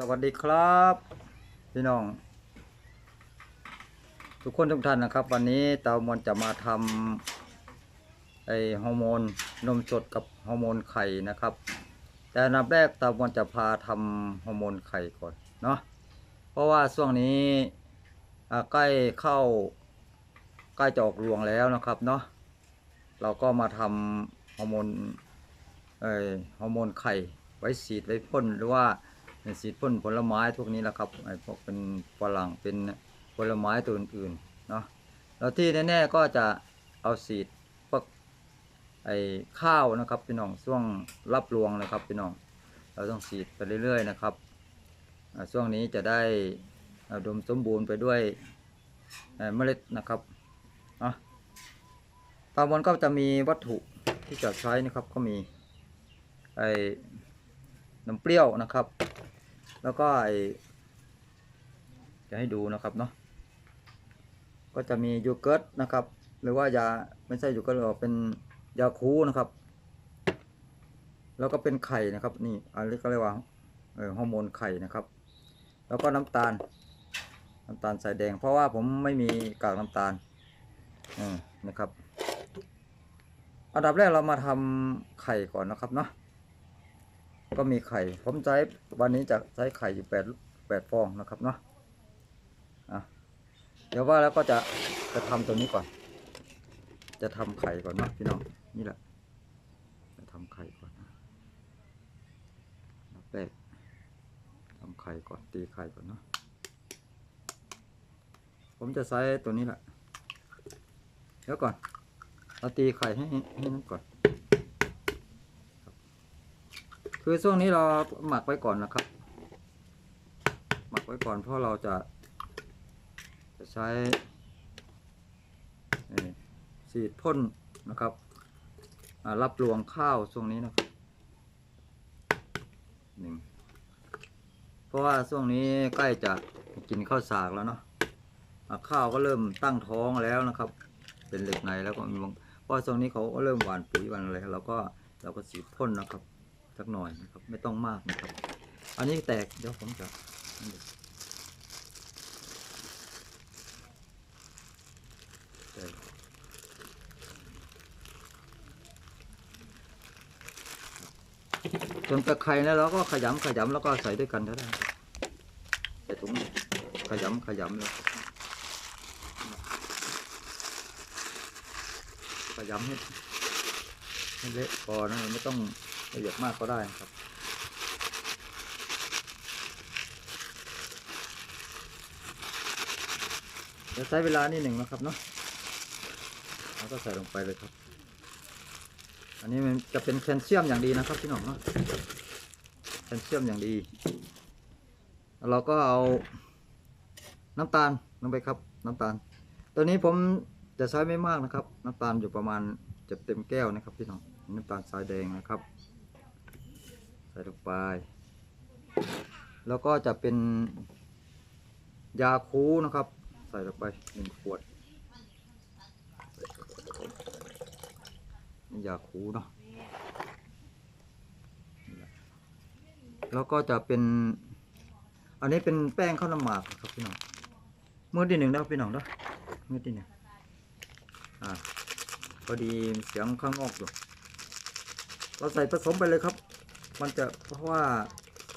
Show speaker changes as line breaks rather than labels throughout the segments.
สวัสดีครับ พี่น้อง ทุกคนทุกท่านนะครับ วันนี้เตามอนจะมาทำไอฮอร์โมนนมสดกับฮอร์โมนไข่นะครับ แต่อันดับแรกเตามอนจะพาทำฮอร์โมนไข่ก่อนเนาะเพราะว่าช่วงนี้ใกล้เข้าใกล้จะออกรวงแล้วนะครับเนาะเราก็มาทำฮอร์โมนเอ่อฮอร์โมนไข่ไว้ฉีดไว้พ่นหรือว่า ฉีพ่นผลไม้พวกนี้แหละครับไอ้พวกเป็นฝรั่งเป็นผลไม้ตัวอื่นๆเนาะแล้วที่แน่ๆก็จะเอาฉีดพวกไอ้ข้าวนะครับพี่น้องช่วงรับรวงนะครับพี่น้อง เราต้องฉีดไปเรื่อยๆนะครับช่วงนี้จะได้อุดมสมบูรณ์ไปด้วยเอ่อเมล็ดนะครับเนาะตามบนก็จะมีวัตถุที่จะใช้นะครับก็มีไอ้น้ำเปรี้ยวนะครับ แล้วก็ไอจะให้ดูนะครับเนาะก็จะมีโยเกิร์ตนะครับ หรือว่ายาไม่ใช่โยเกิร์ตหรอกเป็นยาคูนะครับ แล้วก็เป็นไข่นะครับ นี่อันนี้ก็เรียกว่าเออฮอร์โมนไข่นะครับ แล้วก็น้ำตาล น้ำตาลสายแดง เพราะว่าผมไม่มีกากน้ำตาลอืมนะครับ อันดับแรกเรามาทำไข่ก่อนนะครับเนาะ ก็มีไข่ ผมใช้วันนี้จะใช้ไข่อยู่แปดแปดฟองนะครับเนาะะเดี๋ยวว่าแล้วก็จะจะทำตัวนี้ก่อน จะทำไข่ก่อนเนาะพี่น้องนี่แหละ จะทำไข่ก่อนนะอันดับแรกทำไข่ก่อนตีไข่ก่อนเนาะผมจะใช้ตัวนี้แหละเดี๋ยวก่อนเราตีไข่ให้ให้นั้นก่อน คือช่วงนี้เราหมักไว้ก่อนนะครับ หมักไว้ก่อนเพราะเราจะ จะใช้เอ่อฉีดพ่นนะครับรับรวงข้าวช่วงนี้นะครับหนึ่งเพราะว่าช่วงนี้ใกล้จะกินข้าวสากแล้วเนาะข้าวก็เริ่มตั้งท้องแล้วนะครับ เป็นเหล็กในแล้วก็มีบางเพราะช่วงนี้เขาก็เริ่มหวานปุ๋ยหวานอะไรเราก็เราก็ฉีดพ่นนะครับ สักหน่อยนะครับ ไม่ต้องมากนะครับ อันนี้แตกเดี๋ยวผมจะแตกส่วนตะไคร้นะเราก็ขยำขยำแล้วก็ใส่ด้วยกันก็ได้ใส่ถุงขยำขยำเลยขยำให้ให้เละพอนะไม่ต้อง ละเอียดมากก็ได้ครับเดี๋ยวใช้เวลานิดหนึ่งนะครับเนาะแล้วก็ใส่ลงไปเลยครับ อันนี้มันจะเป็นแคลเซียมอย่างดีนะครับพี่น้องเนาะแคลเซียมอย่างดีแล้วเราก็เอาน้ำตาลลงไปครับ น้ำตาล ตัวนี้ผมจะใช้ไม่มากนะครับ น้ำตาลอยู่ประมาณจะเต็มแก้วนะครับพี่น้องน้ำตาลทรายแดงนะครับ ส่ลงไป แล้วก็จะเป็นยาคูนะครับ ใส่ลงไปหนึ่งขวดยาคูเนาะแล้วก็จะเป็น อันนี้เป็นแป้งข้าวน้ำหมากครับพี่น้องเมื่อที่หนึ่งนะครับพี่น้องเนาะมือที่หนึ่งอ่าพอดีเสียงข้างนอกอยู่เราใส่ผสมไปเลยครับ มันจะเพราะว่า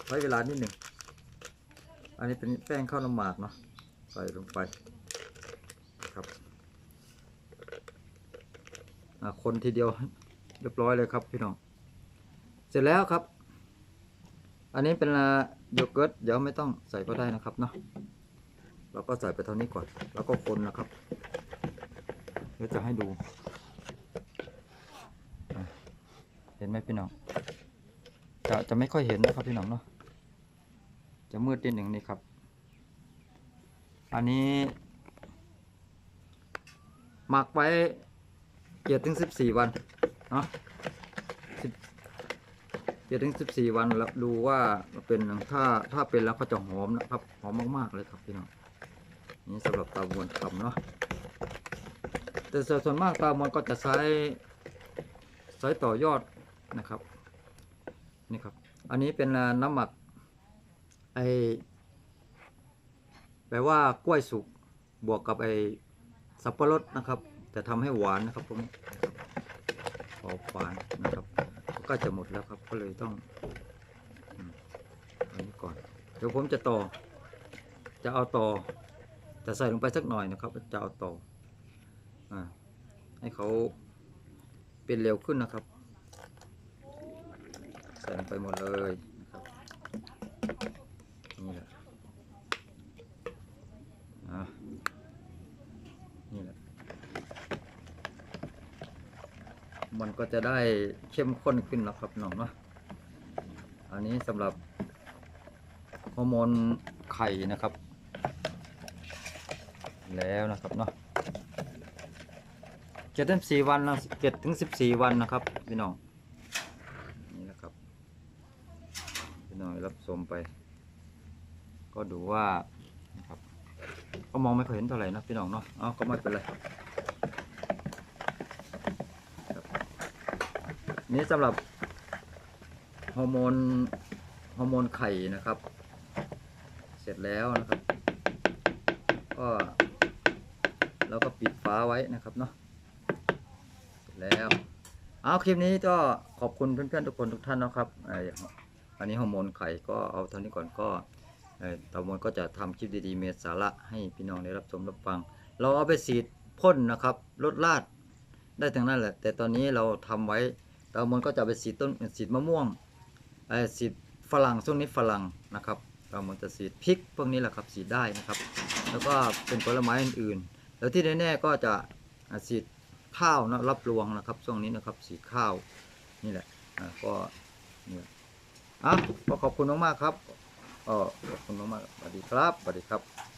ใช้เวลานิดหนึ่ง อันนี้เป็นแป้งข้าวน้ำหมากเนาะ ใส่ลงไปครับคนทีเดียวเรียบร้อยเลยครับพี่น้อง เสร็จแล้วครับ อันนี้เป็นโยเกิร์ตเดี๋ยวไม่ต้องใส่ก็ได้นะครับเนาะ เราก็ใส่ไปเท่านี้ก่อน แล้วก็คนนะครับ เดี๋ยวจะให้ดู เห็นไหมพี่น้อง จะจะไม่ค่อยเห็นนะครับพี่น้องเนาะจะมืดนิดหนึ่งนี่ครับ อันนี้ หมักไว้เจ็ดถึงสิบสี่วันเนาะเจ็ดถึงสิบสี่วันแล้วดูว่าเป็นถ้าถ้าเป็นแล้วก็จะหอมนะครับหอมมากๆเลยครับพี่น้องนี่สำหรับตาบวนทำเนาะแต่ส่วนมากตาบวนก็จะใช้ใช้ต่อยอดนะครับ นี่ครับ อันนี้เป็นน้ำหมักไอแปลว่ากล้วยสุกบวกกับไอสับปะรดนะครับ จะทำให้หวานนะครับผมขอหวานนะครับ ก็จะหมดแล้วครับก็เลยต้องอันนี้ก่อน เดี๋ยวผมจะต่อ จะเอาต่อจะใส่ลงไปสักหน่อยนะครับ จะเอาต่ออให้เขาเป็นเร็วขึ้นนะครับ ใส่ลงไปหมดเลยนะครับนี่แหละนี่แหละ มันก็จะได้เข้มข้นขึ้นแล้วครับน้องเนาะอันนี้สำหรับฮอร์โมนไข่นะครับ แล้วนะครับเนาะเจ็ดถึงสี่วันนะเจ็ดถึงสิบสี่วันนะครับพี่น้อง นี่นะครับพี่ น้องรับชมไป ก็ดูว่านะครับก็มองไม่ค่อยเห็นเท่าไหร่นะพี่น้องเนาะเอาก็ไม่เป็นไรนี่สำหรับฮอร์โมนฮอร์โมนไข่นะครับ เสร็จแล้วนะครับ ก็แล้วก็ปิดฝาไว้นะครับเนาะเสร็จแล้วเอาคลิปนี้ก็ขอบคุณเพื่อนๆทุกคนทุกท่านนะครับไอันนี้ฮอร์โมนไข่ก็เอาเท่านี้ก่อนก็เอ่อตามมนก็จะทำคลิปดีๆเมสาระให้พี่น้องได้รับชมรับฟัง เราเอาไปสีดพ่นนะครับลดลาดได้ทั้งนั้นแหละ แต่ตอนนี้เราทำไว้ตามมนก็จะไปสีดต้นสีดมะม่วงไอ้สีดฝรั่งช่วงนี้ฝรั่งนะครับตามมนจะสีดพริกพวกนี้แหละครับสีดได้นะครับ แล้วก็เป็นผลไม้อื่นๆ แล้วที่แน่ๆก็จะสีดข้าวนะรับรวงนะครับช่วงนี้นะครับสีข้าวนี่แหละก็เนี่ย อะก็ขอบคุณมากๆครับอ๋อขอบคุณมากๆสวัสดีครับสวัสดีครับ